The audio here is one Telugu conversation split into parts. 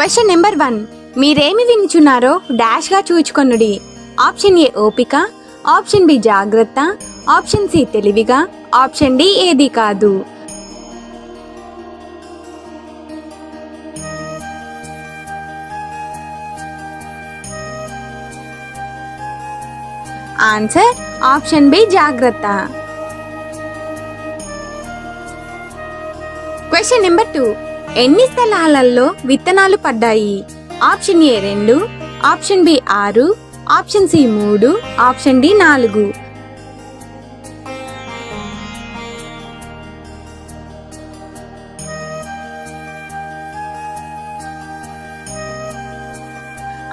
క్వశ్చన్ నెంబర్ వన్ మీరేమి వినుచున్నారో డాష్గా చూచుకొనుడి. ఆప్షన్ ఏ ఓపిక. ఆప్షన్ బి జాగ్రత్త. ఆప్షన్ సి తెలివిగా. ఆప్షన్ డి ఏది కాదు. ఆన్సర్ ఆప్షన్ బి జాగ్రత్త. క్వశ్చన్ నెంబర్ టూ ఎన్ని స్థలాలలో విత్తనాలు పడ్డాయి? ఆప్షన్ ఏ రెండు ఆప్షన్ బి ఆరు ఆప్షన్ సి మూడు ఆప్షన్ డి నాలుగు.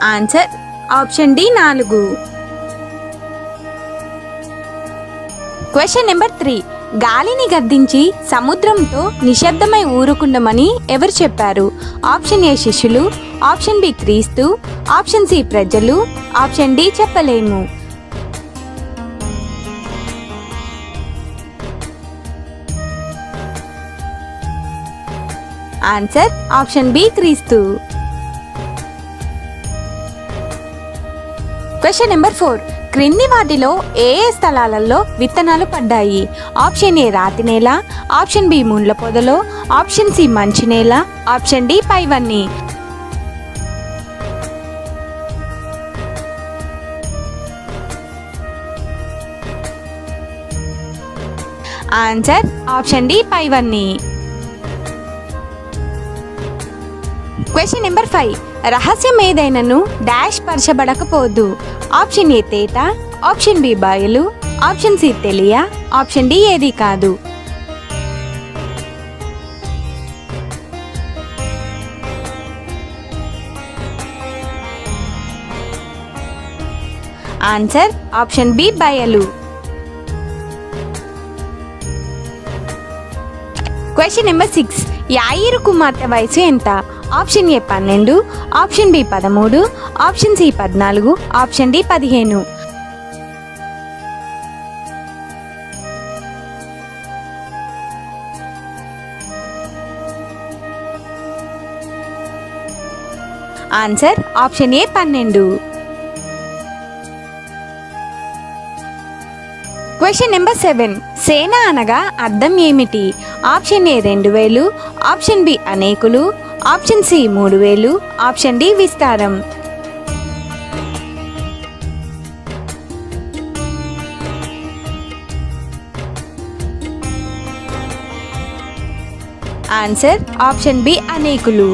ఆన్సర్ ఆప్షన్ డి నాలుగు. Question number three. గాలిని గద్దించి సముద్రంతో నిశ్శబ్దమై ఊరుకుండమని ఎవరు చెప్పారు? ఆప్షన్ ఏ శిష్యులు ఆప్షన్ బి క్రీస్తు ఆప్షన్ సి ప్రజలు ఆప్షన్ డి చెప్పలేము. ఆన్సర్ ఆప్షన్ బి క్రీస్తు. Question number four. క్రింది వాటిలో ఏ ఏ స్థలాలలో విత్తనాలు పడ్డాయి? ఆప్షన్ ఏ రాతి నేల ఆప్షన్ బి ముండ్ల పొదలో ఆప్షన్ సి మంచి నేల ఆప్షన్ డి పైవన్నీ. ఆన్సర్ ఆప్షన్ డి పైవన్నీ. Question number five. రహస్యం ఏదైనను డాష్ పరచబడకపోదు. ఆప్షన్ ఏ తేట ఆప్షన్ బి బయలు ఆప్షన్ సి తెలియ ఆప్షన్ డి ఏది కాదు. ఆన్సర్ ఆప్షన్ బి బయలు. Question number six. యాయిరు కుమార్తె వయసు ఎంత? ఆప్షన్ ఏ పన్నెండు ఆప్షన్ బి పదమూడు ఆప్షన్ సి పద్నాలుగు ఆప్షన్ డి పదిహేను. ఆన్సర్ ఆప్షన్ ఏ పన్నెండు. Question number seven. సేన అనగా అర్థం ఏమిటి? ఆప్షన్ ఏ రెండు వేలు ఆప్షన్ బి అనేకులు ఆప్షన్ సి మూడు వేలు ఆప్షన్ డి విస్తారం. ఆన్సర్ ఆప్షన్ బి అనేకులు.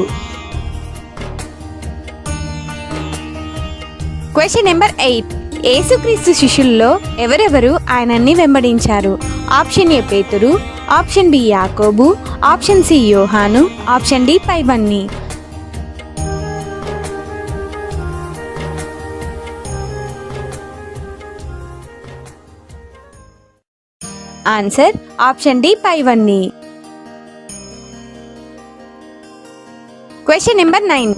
Question number eight. యేసుక్రీస్తు శిష్యుల్లో ఎవరెవరు ఆయనన్ని వెంబడించారు? ఆప్షన్ ఏ పేతురు ఆప్షన్ బి యాకోబు ఆప్షన్ సి యోహాను ఆప్షన్ డి పైవన్నీ ఆన్సర్ ఆప్షన్ డి పైవన్నీ క్వశ్చన్ నెంబర్ నైన్.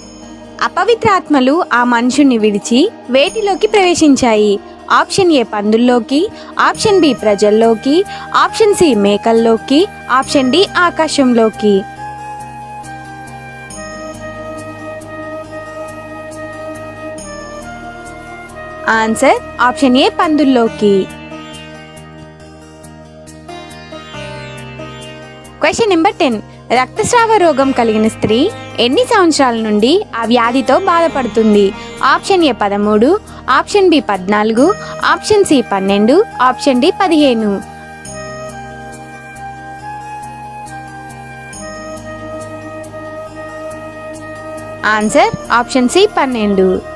అపవిత్ర ఆత్మలు ఆ మనుషుణ్ణి విడిచి వేటిలోకి ప్రవేశించాయి? ఆప్షన్ ఏ పందుల్లోకి ఆప్షన్ బి ప్రజల్లోకి ఆప్షన్ సి మేకల్లోకి ఆప్షన్ డి ఆకాశంలోకి. Answer option A పందుల్లోకి. Question number ten. రక్తస్రావ రోగం కలిగిన స్త్రీ ఎన్ని సంవత్సరాల నుండి ఆ వ్యాధితో బాధపడుతుంది? ఆప్షన్ ఏ పదమూడు ఆప్షన్ బి పద్నాలుగు ఆప్షన్ సి పన్నెండు ఆప్షన్ డి పదిహేను. ఆన్సర్ ఆప్షన్ సి పన్నెండు.